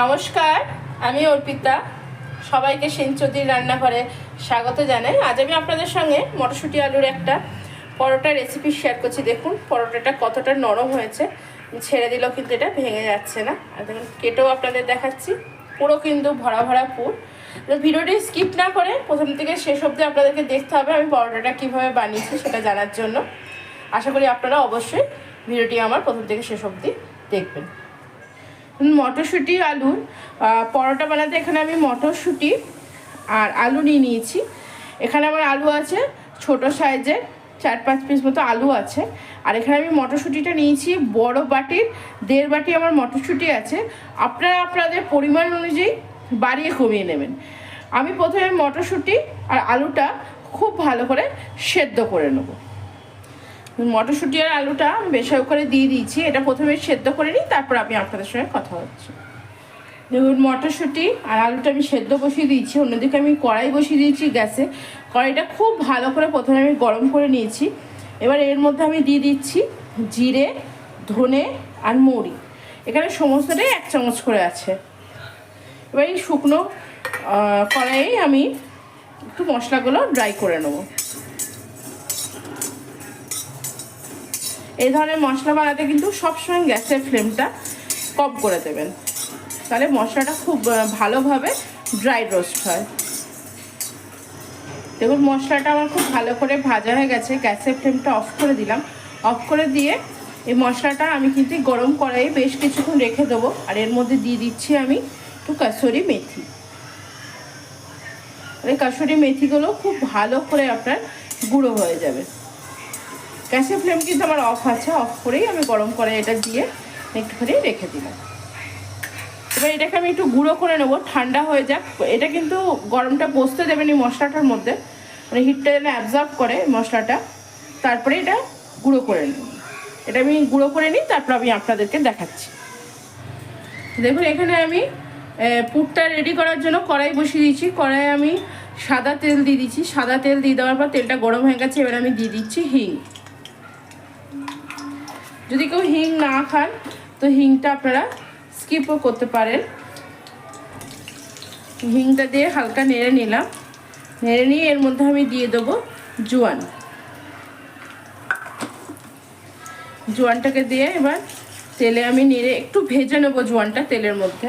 নমস্কার, আমি অর্পিতা। সবাইকে সেনচৌধুরী রান্নাঘরে স্বাগত জানাই। আজ আমি আপনাদের সঙ্গে মটরশুঁটি আলুর একটা পরোটা রেসিপি শেয়ার করছি। দেখুন, পরোটাটা কতটা নরম হয়েছে। ছেড়ে দিলেও কিন্তু এটা ভেঙে যাচ্ছে না। আর দেখুন, কেটেও আপনাদের দেখাচ্ছি। পুরো কিন্তু ভরা ভরা পুর। ভিডিওটি স্কিপ না করে প্রথম থেকে শেষ অবধি আপনাদেরকে দেখতে হবে আমি পরোটাটা কীভাবে বানিয়েছি সেটা জানার জন্য। আশা করি আপনারা অবশ্যই ভিডিওটি আমার প্রথম থেকে শেষ অবধি দেখবেন। মটরশুঁটি আলুর পরোটা বানাতে এখানে আমি মটরশুঁটি আর আলু নিয়ে নিয়েছি। এখানে আমার আলু আছে, ছোট সাইজের চার পাঁচ পিস মতো আলু আছে। আর এখানে আমি মটরশুঁটিটা নিয়েছি, বড় বাটির, দেড় বাটি আমার মটরশুঁটি আছে। আপনারা আপনাদের পরিমাণ অনুযায়ী বাড়িয়ে কমিয়ে নেবেন। আমি প্রথমে মটরশুঁটি আর আলুটা খুব ভালো করে সেদ্ধ করে নেব। মটরশুঁটি আর আলুটা আমি বেসাও করে দিয়ে দিয়েছি। এটা প্রথমে সেদ্ধ করে নিই, তারপর আমি আপনাদের সঙ্গে কথা হচ্ছে। দেখুন, মটরশুঁটি আর আলুটা আমি সেদ্ধ বসিয়ে দিয়েছি, অন্যদিকে আমি কড়াই বসিয়ে দিয়েছি গ্যাসে। কড়াইটা খুব ভালো করে প্রথমে আমি গরম করে নিয়েছি। এবার এর মধ্যে আমি দিয়ে দিচ্ছি জিরে, ধনে আর মৌরি। এখানে সমস্তটাই এক চামচ করে আছে। এবার এই শুকনো কড়াইয়ে আমি একটু মশলাগুলো ড্রাই করে নেব। এই ধরনের মশলা বানাতে কিন্তু সবসময় গ্যাসের ফ্লেমটা কম করে দেবেন। তাহলে মশলাটা খুব ভালোভাবে ড্রাই রোস্ট হয়। দেখুন, মশলাটা আমার খুব ভালো করে ভাজা হয়ে গেছে, গ্যাসের ফ্লেমটা অফ করে দিলাম। অফ করে দিয়ে এই মশলাটা আমি কিন্তু গরম কড়াইয়ে বেশ কিছুক্ষণ রেখে দেবো, আর এর মধ্যে দিয়ে দিচ্ছি আমি একটু কাসুরি মেথি। এই কাসুরি মেথিগুলো খুব ভালো করে আপনার গুঁড়ো হয়ে যাবে। গ্যাসের ফ্লেম কিন্তু আমার অফ আছে, অফ করেই আমি গরম করে এটা দিয়ে একটুখানি রেখে দিলাম। এবার এটাকে আমি একটু গুঁড়ো করে নেব, ঠান্ডা হয়ে যাক। এটা কিন্তু গরমটা বসতে দেবেন এই মশলাটার মধ্যে। মানে হিটটা যেন অ্যাবজর্ব করে মশলাটা। তারপরে এটা গুঁড়ো করে নেব। এটা আমি গুঁড়ো করে নিই, তারপর আমি আপনাদেরকে দেখাচ্ছি। দেখুন, এখানে আমি পুরটা রেডি করার জন্য কড়াই বসিয়ে দিয়েছি। কড়াই আমি সাদা তেল দিয়ে দিচ্ছি। সাদা তেল দিয়ে দেওয়ার পর তেলটা গরম হয়ে গেছে, এবার আমি দিয়ে দিচ্ছি হিং। যদি কেউ হিং না খান, তো হিংটা আপনারা স্কিপও করতে পারেন। হিংটা দিয়ে হালকা নেড়ে নিলাম। নেড়ে নিয়ে এর মধ্যে আমি দিয়ে দেবো জোয়ান। জোয়ানটাকে দিয়ে এবার তেলে আমি নেড়ে একটু ভেজে নেব জোয়ানটা তেলের মধ্যে।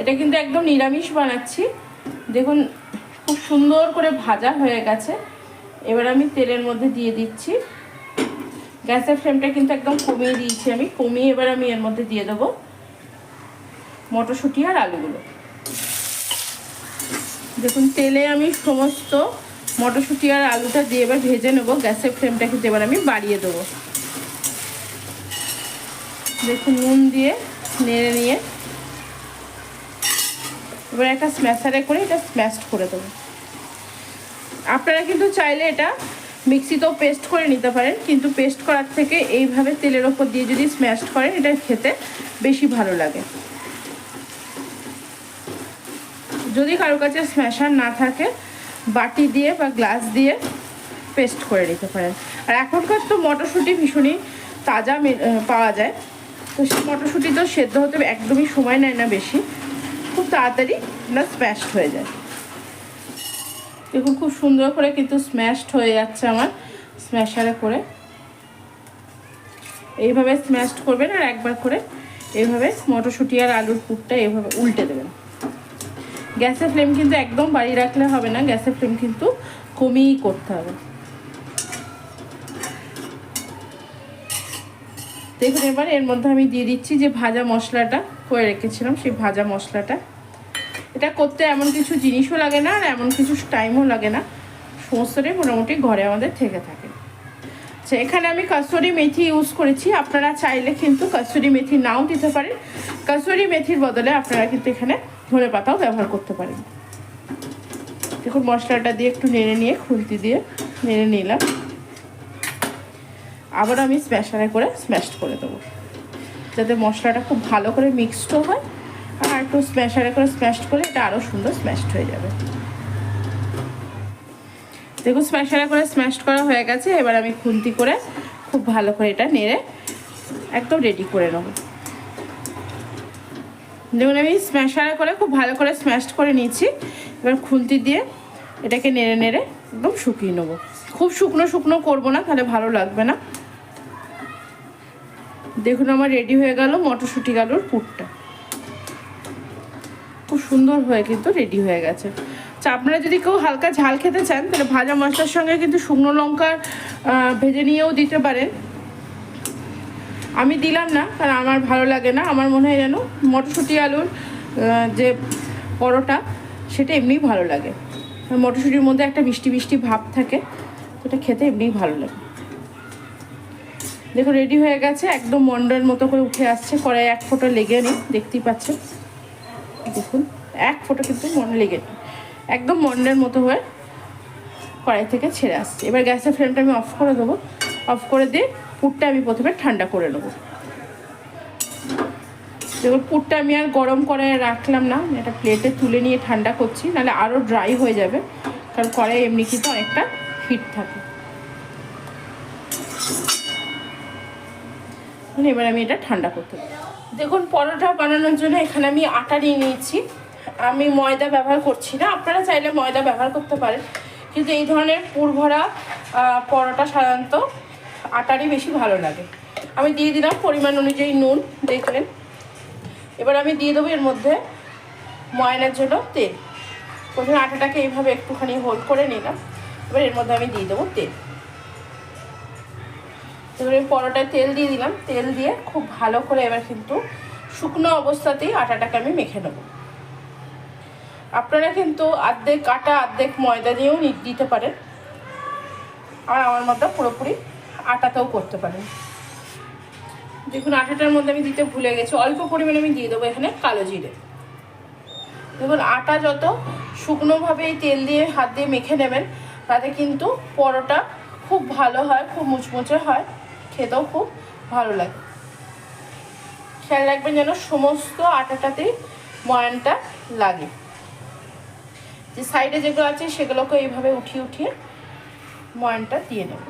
এটা কিন্তু একদম নিরামিষ বানাচ্ছি। দেখুন, খুব সুন্দর করে ভাজা হয়ে গেছে। এবার আমি তেলের মধ্যে দিয়ে দিচ্ছি। গ্যাসের ফ্লেমটা কিন্তু একদম কমিয়ে দিয়েছি আমি। কমিয়ে এবার আমি এর মধ্যে দিয়ে দেবো মটরশুঁটি আর আলুগুলো। দেখুন, তেলে আমি সমস্ত মটরশুঁটি আর আলুটা দিয়ে এবার ভেজে নেব। গ্যাসের ফ্লেমটা কিন্তু এবার আমি বাড়িয়ে দেবো। দেখুন, নুন দিয়ে নেড়ে নিয়ে এবার একটা স্ম্যাশারে করে এটা স্ম্যাশ করে দেবো। আপনারা কিন্তু চাইলে এটা মিক্সিতেও পেস্ট করে নিতে পারেন, কিন্তু পেস্ট করার থেকে এইভাবে তেলের ওপর দিয়ে যদি স্ম্যাশ করেন এটা খেতে বেশি ভালো লাগে। যদি কারও কাছে স্ম্যাশার না থাকে, বাটি দিয়ে বা গ্লাস দিয়ে পেস্ট করে নিতে পারেন। আর এখনকার তো মটরশুঁটি ভীষণই তাজা পাওয়া যায়। তো সেই মটরশুঁটি তো সেদ্ধ হতে একদমই সময় নেয় না বেশি। খুব তাড়াতাড়ি না স্ম্যাশ হয়ে যায়। দেখুন, খুব সুন্দর করে কিন্তু স্ম্যাশড হয়ে যাচ্ছে আমার স্ম্যাশারে করে। এইভাবে স্ম্যাশড করবেন আর একবার করে এইভাবে মটরশুঁটি আর আলুর পুরটা এইভাবে উল্টে দেবেন। গ্যাসের ফ্লেম কিন্তু একদম বাড়িয়ে রাখলে হবে না, গ্যাসের ফ্লেম কিন্তু কমিয়েই করতে হবে। দেখুন, এবার এর মধ্যে আমি দিয়ে দিচ্ছি যে ভাজা মশলাটা, করে রেখেছিলাম সেই ভাজা মশলাটা। এটা করতে এমন কিছু জিনিসও লাগে না আর এমন কিছু টাইমও লাগে না। সমস্তটাই মোটামুটি ঘরে আমাদের থেকে থাকে। আচ্ছা এখানে আমি কাসুরি মেথি ইউজ করেছি। আপনারা চাইলে কিন্তু কাসুরি মেথি নাও দিতে পারেন। কাসুরি মেথির বদলে আপনারা কিন্তু এখানে ধনে পাতাও ব্যবহার করতে পারেন। দেখুন, মশলাটা দিয়ে একটু নেড়ে নিয়ে খুন্তি দিয়ে নেড়ে নিলাম। আবার আমি স্ম্যাশারে করে স্ম্যাশ করে দেবো। যাতে মশলাটা খুব ভালো করে মিক্সডও হয়। আর একটু স্ম্যাশারে করে স্ম্যাশ করলে এটা আরও সুন্দর স্ম্যাশড হয়ে যাবে। দেখুন স্ম্যাশারে করে স্ম্যাশ করা হয়ে গেছে। এবার আমি খুন্তি করে খুব ভালো করে এটা নেড়ে একদম রেডি করে নেব। দেখুন, আমি স্ম্যাশার করে খুব ভালো করে স্ম্যাশ করে নিয়েছি। এবার খুন্তি দিয়ে এটাকে নেড়ে নেড়ে একদম শুকিয়ে নেব। খুব শুকনো শুকনো করব না, তাহলে ভালো লাগবে না। দেখুন, আমার রেডি হয়ে গেল মটরশুঁটি আলুর পুরটা। খুব সুন্দর হয়ে কিন্তু রেডি হয়ে গেছে। আচ্ছা আপনারা যদি কেউ হালকা ঝাল খেতে চান, তাহলে ভাজা মশলার সঙ্গে কিন্তু শুকনো লঙ্কার ভেজে নিয়েও দিতে পারেন। আমি দিলাম না, কারণ আমার ভালো লাগে না। আমার মনে হয় যেন মটরশুঁটি আলুর যে পরোটা, সেটা এমনিই ভালো লাগে। মটরশুঁটির মধ্যে একটা মিষ্টি মিষ্টি ভাব থাকে সেটা খেতে এমনিই ভালো লাগে। দেখো রেডি হয়ে গেছে। একদম মন্ডের মতো করে উঠে আসছে। কড়াই এক ফোঁটা লেগে নেই, দেখতেই পাচ্ছেন। দেখুন। এক ফোঁটা কিন্তু মনে লেগে একদম মন্ডের মতো হয়ে কড়াই থেকে ছেড়ে আসছে। এবার গ্যাসের ফ্লেমটা আমি অফ করে দেবো। অফ করে দিয়ে পুরটা আমি প্রথমে ঠান্ডা করে নেব। দেখুন, পুরটা আমি আর গরম করে রাখলাম না। এটা প্লেটে তুলে নিয়ে ঠান্ডা করছি, নাহলে আরও ড্রাই হয়ে যাবে। কারণ কড়াই এমনি কিন্তু অনেকটা হিট থাকে। মানে এবার আমি এটা ঠান্ডা করতে দেখুন, পরোটা বানানোর জন্য এখানে আমি আটা নিয়ে নিয়েছি। আমি ময়দা ব্যবহার করছি না, আপনারা চাইলে ময়দা ব্যবহার করতে পারেন। কিন্তু এই ধরনের পুরভরা পরোটা সাধারণত আটারই বেশি ভালো লাগে। আমি দিয়ে দিলাম পরিমাণ অনুযায়ী নুন, দেখলেন। এবার আমি দিয়ে দেবো এর মধ্যে ময়নার জন্য তেল। প্রথমে আটাটাকে এইভাবে একটুখানি হোল্ড করে নিলাম। এবার এর মধ্যে আমি দিয়ে দেবো তেল। এবার পরোটায় তেল দিয়ে দিলাম। তেল দিয়ে খুব ভালো করে এবার কিন্তু শুকনো অবস্থাতেই আটাটাকে আমি মেখে নেব। আপনারা কিন্তু আর্ধেক আটা আর্ধেক ময়দা দিয়েও দিতে পারেন। আর আমার মতো পুরোপুরি আটাতেও করতে পারেন। দেখুন, আটাটার মধ্যে আমি দিতে ভুলে গেছি। অল্প পরিমাণে আমি দিয়ে দেবো এখানে কালো জিরে। দেখুন, আটা যত শুকনোভাবে এই তেল দিয়ে হাত দিয়ে মেখে নেবেন, তাতে কিন্তু পরোটা খুব ভালো হয়, খুব মুচমুচে হয়। খেতেও খুব ভালো লাগে। খেয়াল রাখবেন যেন সমস্ত আটাটাতেই ময়ানটা লাগে। যে সাইডে যেগুলো আছে সেগুলোকে এইভাবে উঠিয়ে উঠিয়ে ময়ানটা দিয়ে নেব।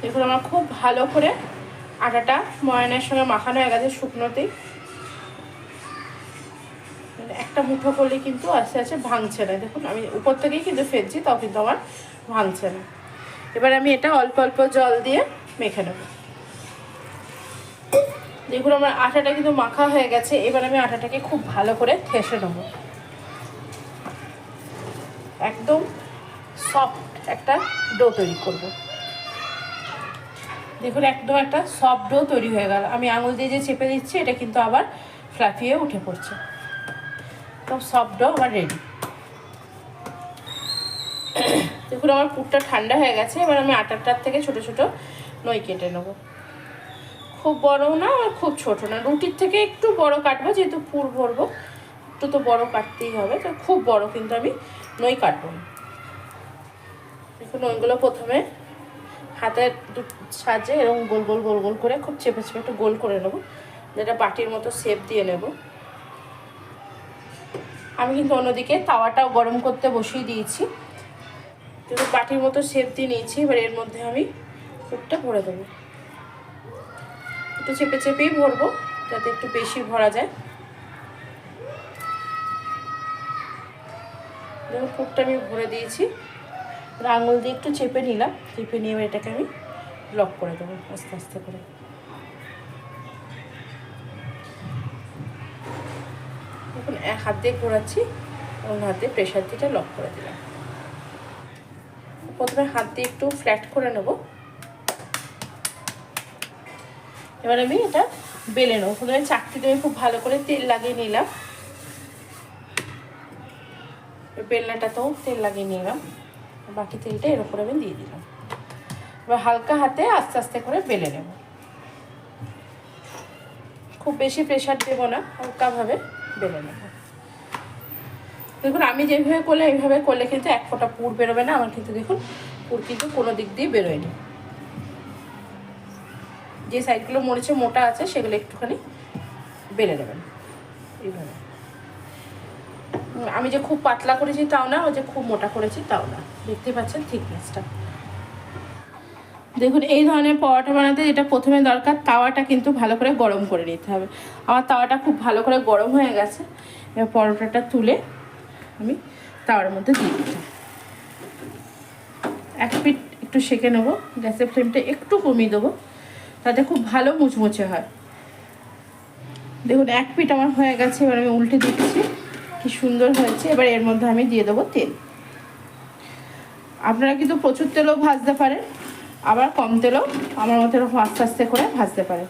দেখুন আমার খুব ভালো করে আটাটা ময়ানের সঙ্গে মাখানো হয়ে গেছে শুকনোতেই একটা মুঠো করলে কিন্তু আস্তে আস্তে ভাঙছে না। দেখুন আমি উপর থেকেই কিন্তু ফেলছি, তাও কিন্তু আমার ভাঙছে না। এবার আমি এটা অল্প অল্প জল দিয়ে মেখে নেব। দেখুন, আমার আটাটা কিন্তু মাখা হয়ে গেছে। এবার আমি আটাটাকে খুব ভালো করে ঠেসে নেব। একদম সফট একটা ডো তৈরি করব। দেখুন, একদম একটা সফট ডো তৈরি হয়ে গেল। আমি আঙুল দিয়ে যে চেপে দিচ্ছি, এটা কিন্তু আবার ফ্লাফিয়ে উঠে পড়ছে। একদম সফট ডো আমার রেডি দেখুন, আমার পুরটা ঠান্ডা হয়ে গেছে। এবার আমি আটাটার থেকে ছোট ছোট নই কেটে নেব। খুব বড় না আর খুব ছোট না। রুটির থেকে একটু বড় কাটবো, যেহেতু পুর ভরবো, একটু তো বড় কাটতেই হবে। তো খুব বড় কিন্তু আমি নই কাটবো না। দেখুন ওইগুলো প্রথমে হাতের সাহায্যে এরকম গোল গোল গোল গোল করে খুব চেপে চেপে একটু গোল করে নেব। যেটা বাটির মতো শেপ দিয়ে নেব। আমি কিন্তু অন্যদিকে তাওয়াটাও গরম করতে বসিয়ে দিয়েছি। কিন্তু বাটির মতো শেপ দিয়ে নিয়েছি, এবার এর মধ্যে আমি পুরটা ভরে দেবো। একটু চেপে চেপেই ভরবো, যাতে একটু বেশি ভরা যায়। দেখো পুরটা আমি ভরে দিয়েছি। আঙুল দিয়ে একটু চেপে নিলাম। চেপে নিয়ে এটাকে আমি লক করে দেবো, আস্তে আস্তে করে। এখন এক হাত দিয়ে ঘোরাচ্ছি এবং হাত প্রেশার দিয়ে লক করে দিলাম। প্রথমে হাত দিয়ে একটু ফ্ল্যাট করে নেব। এবার আমি এটা বেলে নেব। প্রথমে চাকতিতে আমি খুব ভালো করে তেল লাগিয়ে নিলাম। বেলনাটাতেও তেল লাগিয়ে নিলাম। বাকি তেলটা এর উপরে আমি দিয়ে দিলাম। এবার হালকা হাতে আস্তে আস্তে করে বেলে নেব। খুব বেশি প্রেশার দেব না, হালকাভাবে বেলে নেব। দেখুন, আমি যেভাবে করলে এইভাবে করলে কিন্তু এক ফোঁটা পুর বেরোবে না, আমার কিন্তু দেখুন পুর কিন্তু কোনো দিক দিয়ে বেরোয়নি। যে সাইডগুলো মরেছে মোটা আছে, সেগুলো একটুখানি বেলে নেবেন এইভাবে। আমি যে খুব পাতলা করেছি তাও না ও যে খুব মোটা করেছি তাও না। দেখতে পাচ্ছেন থিকনেসটা। দেখুন, এই ধরনের পরোটা বানাতে যেটা প্রথমে দরকার, তাওয়াটা কিন্তু ভালো করে গরম করে নিতে হবে। আমার তাওয়াটা খুব ভালো করে গরম হয়ে গেছে। এবার পরোটাটা তুলে আমি তাওয়ার মধ্যে দিয়ে দিচ্ছি এক পিট একটু সেঁকে নেব, গ্যাসের ফ্লেমটা একটু কমিয়ে দেবো। তাতে খুব ভালো মুচমুচে হয়। দেখুন, এক পিট আমার হয়ে গেছে, এবার আমি উল্টে দিচ্ছি। কি সুন্দর হয়েছে। এবার এর মধ্যে আমি দিয়ে দেবো তেল। আপনারা কিন্তু প্রচুর তেলও ভাজতে পারেন, আবার কম তেলও আমার মতো এরকম আস্তে আস্তে করে ভাজতে পারে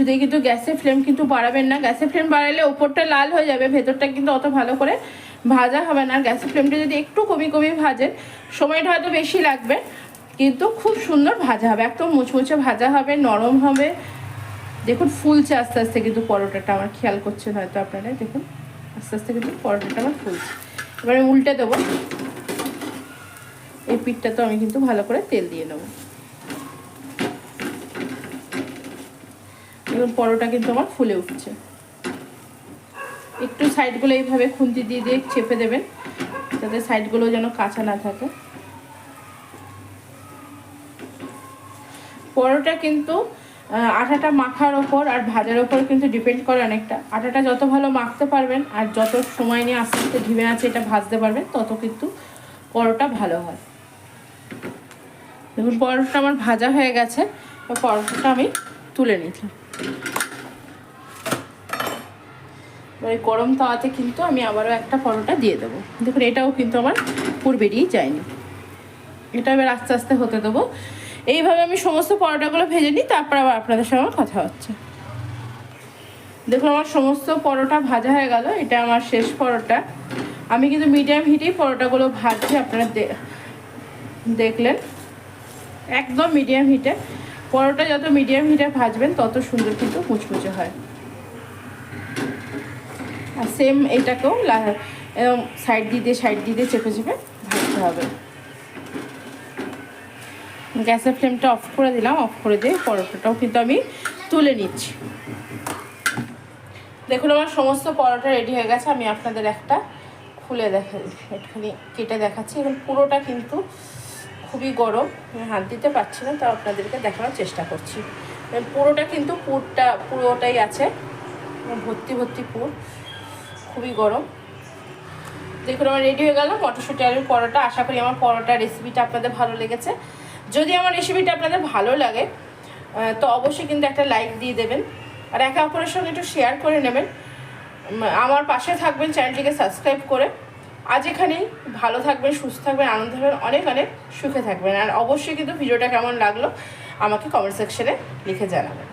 কিছুতেই কিন্তু গ্যাসের ফ্লেম কিন্তু বাড়াবেন না। গ্যাসের ফ্লেম বাড়ালে ওপরটা লাল হয়ে যাবে, ভেতরটা কিন্তু অত ভালো করে ভাজা হবে না। আর গ্যাসের ফ্লেমটা যদি একটু কমি কমি ভাজেন, সময়টা হয়তো বেশি লাগবে, কিন্তু খুব সুন্দর ভাজা হবে। একদম মুচমুচে ভাজা হবে, নরম হবে। দেখুন ফুলছে আস্তে আস্তে কিন্তু পরোটাটা, আমার খেয়াল করছেন হয়তো আপনারা। দেখুন, আস্তে আস্তে কিন্তু পরোটাটা আমার ফুলছে। এবারে উল্টে দেবো। এই পিঠটা তো আমি কিন্তু ভালো করে তেল দিয়ে নেব। দেখুন পরোটা কিন্তু আমার ফুলে উঠছে। একটু সাইডগুলো এইভাবে খুন্তি দিয়ে দিয়ে চেপে দেবেন, যাতে সাইডগুলো যেন কাঁচা না থাকে। পরোটা কিন্তু আটাটা মাখার ওপর আর ভাজার ওপর কিন্তু ডিপেন্ড করে অনেকটা। আটাটা যত ভালো মাখতে পারবেন আর যত সময় নিয়ে আস্তে আস্তে ধিমে আছে এটা ভাজতে পারবেন, তত কিন্তু পরোটা ভালো হয়। দেখুন, পরোটা আমার ভাজা হয়ে গেছে পরোটাটা আমি তুলে নিলাম এবার এই গরম তাওয়াতে কিন্তু আমি আবারও একটা পরোটা দিয়ে দেবো। দেখুন, এটাও কিন্তু আমার পুর বেরিয়ে যায়নি। এটা এবার আস্তে আস্তে হতে দেবো। এইভাবে আমি সমস্ত পরোটাগুলো ভেজে নিই, তারপর আবার আপনাদের সঙ্গে আমার কথা হচ্ছে। দেখুন, আমার সমস্ত পরোটা ভাজা হয়ে গেল, এটা আমার শেষ পরোটা। আমি কিন্তু মিডিয়াম হিটেই পরোটাগুলো ভাজছি, আপনারা দেখলেন। একদম মিডিয়াম হিটে। পরোটা যত মিডিয়াম হিটে ভাজবেন, তত সুন্দর কিন্তু মুচমুচে হয়। আর সেম এটাকেও এরকম সাইড দিয়ে দিয়ে সাইড দিয়ে দিয়ে চেপে চেপে ভাজতে হবে। গ্যাসের ফ্লেমটা অফ করে দিলাম অফ করে দিয়ে পরোটাটাও কিন্তু আমি তুলে নিচ্ছি। দেখুন, আমার সমস্ত পরোটা রেডি হয়ে গেছে, আমি আপনাদের একটা খুলে দেখা, একটুখানি কেটে দেখাচ্ছি। এখন পুরোটা কিন্তু খুবই গরম হাত দিতে পারছি না, তাও আপনাদেরকে দেখানোর চেষ্টা করছি। পুরোটা কিন্তু পুরটা, পুরোটাই আছে। ভর্তি ভর্তি পুর। খুবই গরম। দেখুন, আমার রেডি হয়ে গেল। মটরশুঁটি আলুর পরোটা। আশা করি আমার পরোটা রেসিপিটা আপনাদের ভালো লেগেছে। যদি আমার রেসিপিটা আপনাদের ভালো লাগে তো অবশ্যই কিন্তু একটা লাইক দিয়ে দেবেন। আর একে অপরের সঙ্গে একটু শেয়ার করে নেবেন। আমার পাশে থাকবেন চ্যানেলটিকে সাবস্ক্রাইব করে। আজ এখানেই। ভালো থাকবেন, সুস্থ থাকবেন, আনন্দ থাকবেন, অনেক অনেক সুখে থাকবেন। আর অবশ্যই কিন্তু ভিডিওটা কেমন লাগল, আমাকে কমেন্ট সেকশনে লিখে জানাবেন।